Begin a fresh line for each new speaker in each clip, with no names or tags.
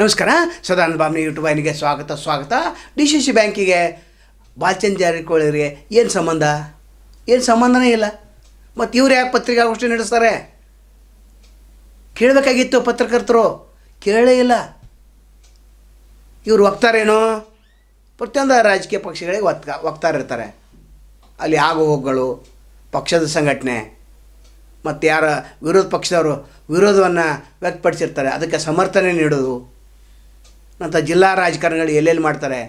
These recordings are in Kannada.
ನಮಸ್ಕಾರ ಸದಾನಂದ ಬಾಮ್ನಿ ಯೂಟ್ಯೂಬ್ ವಾಹಿನಿಗೆ ಸ್ವಾಗತ. ಸ್ವಾಗತ ಡಿ ಸಿ ಸಿ ಬ್ಯಾಂಕಿಗೆ ಬಾಲ್ಚಂದ್ ಜಾರಕಿಹೊಳಿಗೆ ಏನು ಸಂಬಂಧ? ಏನು ಸಂಬಂಧನೇ ಇಲ್ಲ. ಮತ್ತು ಇವ್ರು ಯಾಕೆ ಪತ್ರಿಕಾಗೋಷ್ಠಿ ನಡೆಸ್ತಾರೆ? ಕೇಳಬೇಕಾಗಿತ್ತು ಪತ್ರಕರ್ತರು. ಕೇಳೇ ಇಲ್ಲ. ಇವ್ರು ಒಗ್ತಾರೇನೋ ಪ್ರತಿಯೊಂದು ರಾಜಕೀಯ ಪಕ್ಷಗಳಿಗೆ ಒತ್ಕ ಒಗ್ತಾರಿರ್ತಾರೆ ಅಲ್ಲಿ ಆಗು ಪಕ್ಷದ ಸಂಘಟನೆ. ಮತ್ತು ಯಾರ ವಿರೋಧ ಪಕ್ಷದವರು ವಿರೋಧವನ್ನು ವ್ಯಕ್ತಪಡಿಸಿರ್ತಾರೆ. ಅದಕ್ಕೆ ಸಮರ್ಥನೆ ನೀಡೋದು. ನಂತರ ಜಿಲ್ಲಾ ರಾಜಕಾರಣಿಗಳು ಎಲ್ಲೆಲ್ಲಿ ಮಾಡ್ತಾರೆ,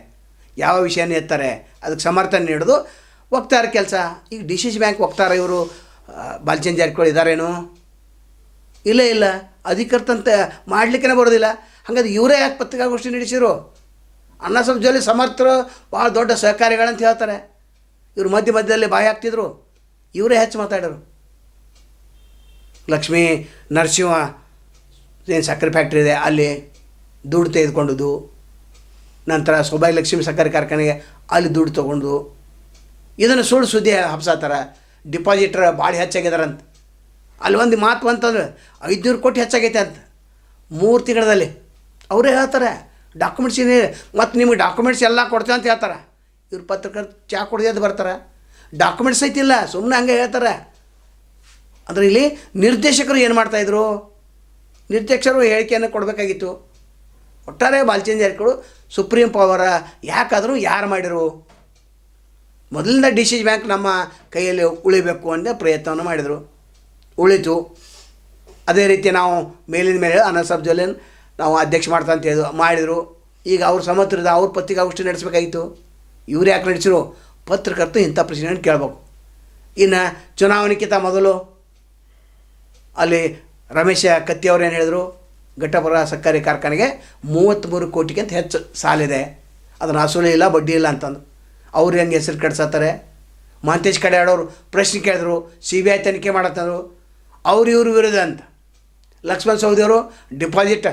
ಯಾವ ವಿಷಯನ ಎತ್ತಾರೆ, ಅದಕ್ಕೆ ಸಮರ್ಥನೆ ನೀಡೋದು ಹೋಗ್ತಾರೆ ಕೆಲಸ. ಈಗ ಡಿ ಸಿ ಸಿ ಬ್ಯಾಂಕ್ ಹೋಗ್ತಾರೆ ಇವರು ಬಾಲ್ಚಂದ್ ಜಾರಕಿಹೊಳಿ ಇದ್ದಾರೇನು? ಇಲ್ಲ ಇಲ್ಲ. ಅಧಿಕೃತಂತೆ ಮಾಡಲಿಕ್ಕೆ ಬರೋದಿಲ್ಲ. ಹಾಗಾದ್ರೆ ಇವರೇ ಯಾಕೆ ಪತ್ರಿಕಾಗೋಷ್ಠಿ ನಡೆಸಿರು ಅಣ್ಣ ಸ್ವಲ್ಪ ಜೊತೆ ಸಮರ್ಥರು ಭಾಳ ದೊಡ್ಡ ಸಹಕಾರಿಗಳಂತ ಹೇಳ್ತಾರೆ. ಇವರು ಮಧ್ಯ ಮಧ್ಯದಲ್ಲಿ ಬಾಯಿ ಹಾಕ್ತಿದ್ರು. ಇವರೇ ಹೆಚ್ಚು ಮಾತಾಡೋರು ಲಕ್ಷ್ಮೀ ನರಸಿಂಹ, ಏನು ಸಕ್ಕರೆ ಫ್ಯಾಕ್ಟ್ರಿ ಇದೆ, ಅಲ್ಲಿ ದುಡ್ಡು ತೆಗೆದುಕೊಂಡದ್ದು. ನಂತರ ಸೌಭಾಗ್ಯ ಲಕ್ಷ್ಮಿ ಸಕ್ಕರೆ ಕಾರ್ಖಾನೆಗೆ ಅಲ್ಲಿ ದುಡ್ಡು ತೊಗೊಂಡು. ಇದನ್ನು ಸುಳ್ಳು ಸುದ್ದಿ ಹಬ್ಸಾತಾರ ಡಿಪಾಸಿಟ್ರ್ ಭಾಳ ಹೆಚ್ಚಾಗಿದಾರಂತ ಅಲ್ಲಿ ಒಂದು ಮಾತು ಅಂತಂದ್ರೆ ಐದುನೂರು ಕೋಟಿ ಹೆಚ್ಚಾಗೈತೆ ಅಂತ. ಮೂರು ತಿಂಗಳಲ್ಲಿ. ಅವರೇ ಹೇಳ್ತಾರೆ ಡಾಕ್ಯುಮೆಂಟ್ಸ್ ಏನೇ, ಮತ್ತು ನಿಮಗೆ ಡಾಕ್ಯುಮೆಂಟ್ಸ್ ಎಲ್ಲ ಕೊಡ್ತೇವೆ ಅಂತ ಹೇಳ್ತಾರೆ. ಇವ್ರು ಪತ್ರಕರ್ತ ಚಾ ಕುಡ್ದು ಬರ್ತಾರೆ. ಡಾಕ್ಯುಮೆಂಟ್ಸ್ ಐತಿಲ್ಲ ಸುಮ್ಮನೆ ಹಂಗೆ ಹೇಳ್ತಾರೆ. ಅಂದರೆ ಇಲ್ಲಿ ನಿರ್ದೇಶಕರು ಏನು ಮಾಡ್ತಾಯಿದ್ರು ನಿರ್ದೇಶಕರು ಹೇಳಿಕೆಯನ್ನು ಕೊಡಬೇಕಾಗಿತ್ತು. ಒಟ್ಟಾರೆ ಬಾಲ್ಚಂದ್ ಜಾರಕಿಹೊಳಿ ಸುಪ್ರೀಂ ಪವರ ಯಾಕಾದರೂ ಯಾರು ಮಾಡಿರು? ಮೊದಲಿಂದ ಡಿ ಸಿ ಬ್ಯಾಂಕ್ ನಮ್ಮ ಕೈಯಲ್ಲಿ ಉಳಿಬೇಕು ಅಂತ ಪ್ರಯತ್ನವನ್ನು ಮಾಡಿದರು. ಉಳಿತು. ಅದೇ ರೀತಿ ನಾವು ಮೇಲಿನ ಮೇಲೆ ಅನಸಬ್ ಜೊಲೆನ್ ನಾವು ಅಧ್ಯಕ್ಷ ಮಾಡ್ತಾ ಅಂತ ಹೇಳಿದ್ರು ಮಾಡಿದರು. ಈಗ ಅವ್ರ ಸಮತ್ರದ ಅವ್ರ ಪತ್ರಿಕಾಗೋಷ್ಠಿ ನಡೆಸಬೇಕಾಗಿತ್ತು ಇವ್ರು ಯಾಕೆ ನಡೆಸಿರು ಪತ್ರಕರ್ತರು ಇಂಥ ಪ್ರಶ್ನೆಯನ್ನು ಕೇಳಬೇಕು. ಇನ್ನು ಚುನಾವಣೆಗಿಂತ ಮೊದಲು ಅಲ್ಲಿ ರಮೇಶ ಕತ್ತಿ ಅವ್ರು ಏನು ಹೇಳಿದರು? ಘಟ್ಟಪುರ ಸಕ್ಕರೆ ಕಾರ್ಖಾನೆಗೆ ಮೂವತ್ತ್ಮೂರು ಕೋಟಿಗಿಂತ ಹೆಚ್ಚು ಸಾಲಿದೆ. ಅದನ್ನು ಅಸೂಲಿ ಇಲ್ಲ, ಬಡ್ಡಿ ಇಲ್ಲ ಅಂತಂದು. ಅವ್ರು ಹೆಂಗೆ ಹೆಸರು ಕೆಡ್ಸತ್ತಾರೆ ಮಹಂತೇಶ್ ಕಡೆ ಆಡೋರು ಪ್ರಶ್ನೆ ಕೇಳಿದ್ರು ಸಿ ಬಿ ಐ ತನಿಖೆ ಮಾಡತ್ತಂದ್ರು. ಅವ್ರು ಇವ್ರ ವಿರುದ್ಧ ಅಂತ. ಲಕ್ಷ್ಮಣ್ ಸೌದಿಯವರು ಡಿಪಾಸಿಟ್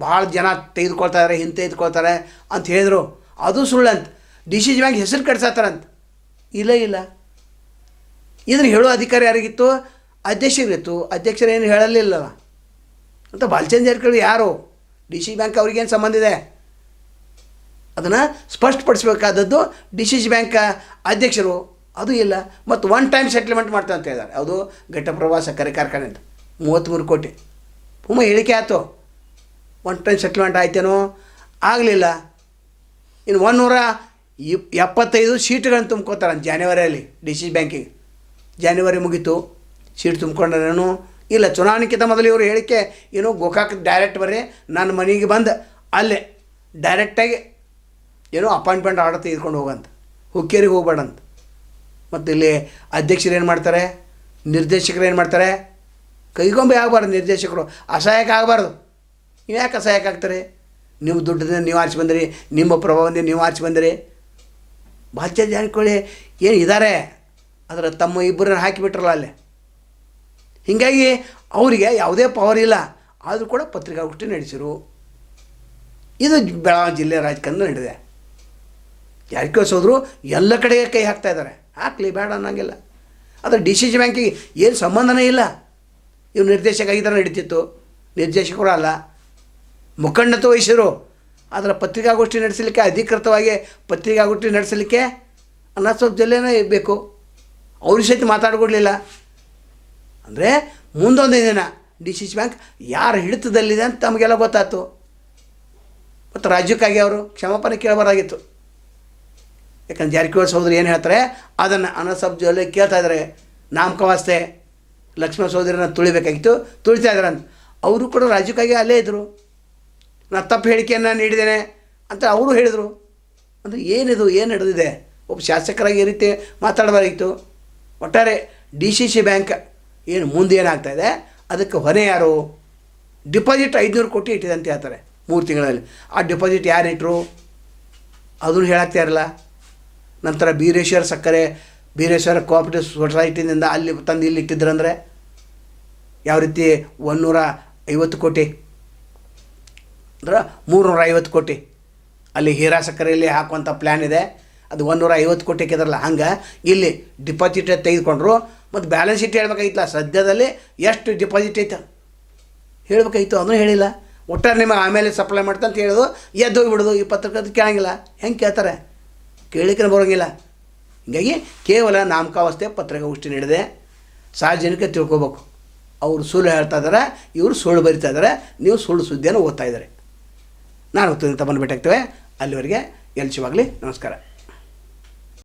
ಭಾಳ ಜನ ತೆಗೆದುಕೊಳ್ತಾರೆ, ಹಿಂದೆ ತೆಗೆದುಕೊಳ್ತಾರೆ ಅಂತ ಹೇಳಿದರು. ಅದು ಸುಳ್ಳು ಅಂತ. ಡಿ ಸಿ ಜಿ ಬ್ಯಾಂಕ್ ಹೆಸರು ಕೆಡ್ಸತ್ತಾರಂತ ಇಲ್ಲ ಇಲ್ಲ. ಇದನ್ನು ಹೇಳೋ ಅಧಿಕಾರಿ ಯಾರಿಗಿತ್ತು? ಅಧ್ಯಕ್ಷರಿಗಿತ್ತು. ಅಧ್ಯಕ್ಷರು ಏನು ಹೇಳಲಿಲ್ಲ ಅಂತ ಬಾಲ್ಚಂದ್ ಜಾರಕಿಹೊಳಿ ಯಾರು? ಡಿ ಸಿ ಬ್ಯಾಂಕ್ ಅವ್ರಿಗೇನು ಸಂಬಂಧ ಇದೆ? ಅದನ್ನು ಸ್ಪಷ್ಟಪಡಿಸಬೇಕಾದದ್ದು ಡಿ ಸಿ ಬ್ಯಾಂಕ್ ಅಧ್ಯಕ್ಷರು. ಅದು ಇಲ್ಲ. ಮತ್ತು ಒನ್ ಟೈಮ್ ಸೆಟ್ಲ್ಮೆಂಟ್ ಮಾಡ್ತಾ ಅಂತ ಹೇಳಿದ್ದಾರೆ ಅದು ಘಟ್ಟಪ್ರಭಾ ಸಕ್ಕರೆ ಕಾರ್ಖಾನೆ ಅಂತ. ಮೂವತ್ತ್ಮೂರು ಕೋಟಿ. ಹುಮ್ಮ ಹೇಳಿಕೆ ಆಯಿತು. ಒನ್ ಟೈಮ್ ಸೆಟ್ಲ್ಮೆಂಟ್ ಆಯ್ತೇನೋ? ಆಗಲಿಲ್ಲ. ಇನ್ನು ಒನ್ನೂರ ಇಪ್, ಎಪ್ಪತ್ತೈದು ಸೀಟ್ಗಳನ್ನು ತುಂಬ್ಕೋತಾರೆ ಜಾನ್ವರಿಯಲ್ಲಿ ಡಿ ಸಿ ಬ್ಯಾಂಕಿಗೆ. ಜಾನ್ವರಿ ಮುಗೀತು. ಸೀಟ್ ತುಂಬ್ಕೊಂಡ್ರೇನು? ಇಲ್ಲ ಚುನಾವಣೆಗಿಂತ ಮೊದಲು ಇವರು ಹೇಳಿಕೆ, ಏನು ಗೋಕಾಕ್ ಡೈರೆಕ್ಟ್ ಬರ್ರಿ, ನನ್ನ ಮನೆಗೆ ಬಂದು, ಅಲ್ಲೇ ಡೈರೆಕ್ಟಾಗಿ ಏನೋ ಅಪಾಯಿಂಟ್ಮೆಂಟ್ ಆರ್ಡರ್ ತೆಗೆದುಕೊಂಡು ಹೋಗಂತ, ಹುಕ್ಕೇರಿಗೆ ಹೋಗ್ಬೇಡಂತ. ಮತ್ತು ಇಲ್ಲಿ ಅಧ್ಯಕ್ಷರು ಏನು ಮಾಡ್ತಾರೆ? ನಿರ್ದೇಶಕರು ಏನು ಮಾಡ್ತಾರೆ? ಕೈಗೊಂಬೆ ಆಗಬಾರ್ದು ನಿರ್ದೇಶಕರು, ಅಸಹಾಯಕ ಆಗಬಾರ್ದು. ನೀವು ಯಾಕೆ ಅಸಹಾಯಕ ಆಗ್ತಾರೆ? ನಿಮ್ಮ ದುಡ್ಡದಿಂದ ನೀವು ಆರಿಸಿ ಬಂದಿರಿ, ನಿಮ್ಮ ಪ್ರಭಾವದಿಂದ ನೀವು ಆರಿಸಿ ಬಂದಿರಿ. ಬಾಲ್ಯ ಅನ್ಕೊಳ್ಳಿ ಏನು ಇದ್ದಾರೆ ಅದರ ತಮ್ಮ ಇಬ್ಬರನ್ನ ಹಾಕಿಬಿಟ್ರಲ್ಲ ಅಲ್ಲೇ. ಹೀಗಾಗಿ ಅವರಿಗೆ ಯಾವುದೇ ಪವರ್ ಇಲ್ಲ. ಆದರೂ ಕೂಡ ಪತ್ರಿಕಾಗೋಷ್ಠಿ ನಡೆಸಿರು. ಇದು ಬೆಳಗಾವಿ ಜಿಲ್ಲೆ ರಾಜಕಾರಣ ನಡೆದಿದೆ. ಜಾರಕಿಹೊಳಿ ಸೋದರು ಎಲ್ಲ ಕಡೆಗೆ ಕೈ ಹಾಕ್ತಾ ಇದ್ದಾರೆ. ಹಾಕ್ಲಿ, ಬೇಡ ಅನ್ನೋಂಗಿಲ್ಲ. ಆದರೆ ಡಿ ಸಿ ಸಿ ಬ್ಯಾಂಕಿಗೆ ಏನು ಸಂಬಂಧನೇ ಇಲ್ಲ. ಇವ್ರು ನಿರ್ದೇಶಕ ಆಗಿದ್ದರೆ ನಡೀತಿತ್ತು. ನಿರ್ದೇಶಕರು ಅಲ್ಲ. ಮುಖಂಡತ್ವ ವಹಿಸಿರು ಆದರೆ ಪತ್ರಿಕಾಗೋಷ್ಠಿ ನಡೆಸಲಿಕ್ಕೆ, ಅಧಿಕೃತವಾಗಿ ಪತ್ರಿಕಾಗೋಷ್ಠಿ ನಡೆಸಲಿಕ್ಕೆ ಅನ್ನ ಸ್ವಲ್ಪ ಜಲ್ಲೇನೇ ಬೇಕು. ಅವ್ರ ಸಹಿತ ಮಾತಾಡ್ಕೊಡ್ಲಿಲ್ಲ. ಅಂದರೆ ಮುಂದೊಂದು ದಿನ ಡಿ ಸಿ ಸಿ ಬ್ಯಾಂಕ್ ಯಾರ ಹಿಡಿತದಲ್ಲಿದೆ ಅಂತ ತಮಗೆಲ್ಲ ಗೊತ್ತಾಯ್ತು. ಮತ್ತು ರಾಜ್ಯಕ್ಕಾಗಿ ಅವರು ಕ್ಷಮಾಪಣೆ ಕೇಳಬಾರ್ದಾಗಿತ್ತು. ಯಾಕಂದ್ರೆ ಜಾರಕಿಹೊಳಿ ಸಹೋದರಿ ಏನು ಹೇಳ್ತಾರೆ? ಅದನ್ನು ಅನಸಬ್ ಜೊಲ್ಲೆ ಕೇಳ್ತಾ ಇದ್ದಾರೆ ನಾಮಕವಾಸ್ತೆ ಲಕ್ಷ್ಮಣ ಸಹೋದರಿನ ತುಳಿಬೇಕಾಗಿತ್ತು. ತುಳಿತಾ ಇದ್ದಾರೆ ಅಂತ. ಅವರು ಕೂಡ ರಾಜ್ಯಕ್ಕಾಗಿ ಅಲ್ಲೇ ಇದ್ದರು ನಾನು ತಪ್ಪು ಹೇಳಿಕೆಯನ್ನು ನೀಡಿದ್ದೇನೆ ಅಂತ ಅವರು ಹೇಳಿದರು. ಅಂದರೆ ಏನಿದು, ಏನು ನಡೆದಿದೆ? ಒಬ್ಬ ಶಾಸಕರಾಗಿ ಈ ರೀತಿ ಮಾತಾಡಬಾರಾಗಿತ್ತು ಒಟ್ಟಾರೆ ಡಿ ಸಿ ಸಿ ಬ್ಯಾಂಕ್ ಏನು ಮುಂದೆ ಏನಾಗ್ತಾಯಿದೆ ಅದಕ್ಕೆ ಹೊಣೆ ಯಾರು? ಡಿಪಾಸಿಟ್ ಐದುನೂರು ಕೋಟಿ ಇಟ್ಟಿದೆ ಅಂತ ಹೇಳ್ತಾರೆ ಮೂರು ತಿಂಗಳಲ್ಲಿ. ಆ ಡಿಪಾಸಿಟ್ ಯಾರು ಇಟ್ಟರು ಅದನ್ನು ಹೇಳಾಗ್ತಾ ಇರಲ್ಲ ನಂತರ ಬೀರೇಶ್ವರ ಸಕ್ಕರೆ, ಬೀರೇಶ್ವರ ಕೋಆಪರೇಟಿವ್ ಸೊಸೈಟಿನಿಂದ ಅಲ್ಲಿ ತಂದು ಇಲ್ಲಿ ಇಟ್ಟಿದ್ರಂದರೆ ಯಾವ ರೀತಿ? ಒಂದೂರ ಐವತ್ತು ಕೋಟಿ. ಅಂದ್ರೆ ಮೂರುನೂರ ಐವತ್ತು ಕೋಟಿ. ಅಲ್ಲಿ ಹೀರಾ ಸಕ್ಕರೆಯಲ್ಲಿ ಹಾಕುವಂಥ ಪ್ಲ್ಯಾನ್ ಇದೆ. ಅದು ಒಂದೂರ ಐವತ್ತು ಕೋಟಿ ಹಾಕಿದ್ರಲ್ಲ ಹಂಗೆ ಇಲ್ಲಿ ಡಿಪಾಸಿಟ್ ತೆಗೆದುಕೊಂಡ್ರು. ಮತ್ತು ಬ್ಯಾಲೆನ್ಸ್ ಶೀಟ್ ಹೇಳ್ಬೇಕಾಗಿತ್ತಲ್ಲ, ಸದ್ಯದಲ್ಲಿ ಎಷ್ಟು ಡಿಪಾಸಿಟ್ ಐತೆ? ಹೇಳ್ಬೇಕಾಗಿತ್ತು ಅದನ್ನು ಹೇಳಿಲ್ಲ. ಒಟ್ಟಾರೆ ನಿಮಗೆ ಆಮೇಲೆ ಸಪ್ಲೈ ಮಾಡ್ತಾ ಅಂತ ಹೇಳೋದು, ಎದ್ದು ಹೋಗಿಬಿಡೋದು ಈ ಪತ್ರಕರ್ತ ಕೇಳಂಗಿಲ್ಲ. ಹೆಂಗೆ ಕೇಳ್ತಾರೆ? ಕೇಳಿಕ್ಕೆ ಬರೋಂಗಿಲ್ಲ. ಹೀಗಾಗಿ ಕೇವಲ ನಾಮಕಾವಸ್ಥೆ ಪತ್ರಿಕಾಗೋಷ್ಠಿ ನೀಡಿದೆ. ಸಾರ್ವಜನಿಕ ತಿಳ್ಕೊಬೇಕು. ಅವರು ಸುಳ್ಳು ಹೇಳ್ತಾ ಇದ್ದಾರೆ ಇವರು ಸುಳ್ಳು ಬರಿತಾ ಇದ್ದಾರೆ ನೀವು ಸುಳ್ಳು ಸುದ್ದಿಯನ್ನು ಓದ್ತಾ ಇದ್ದಾರೆ ನಾನು ತಮ್ಮನ್ನು ಭೇಟಾಗ್ತೇವೆ ಅಲ್ಲಿವರೆಗೆ ಎಲ್ಚಿವಾಗಲಿ ನಮಸ್ಕಾರ.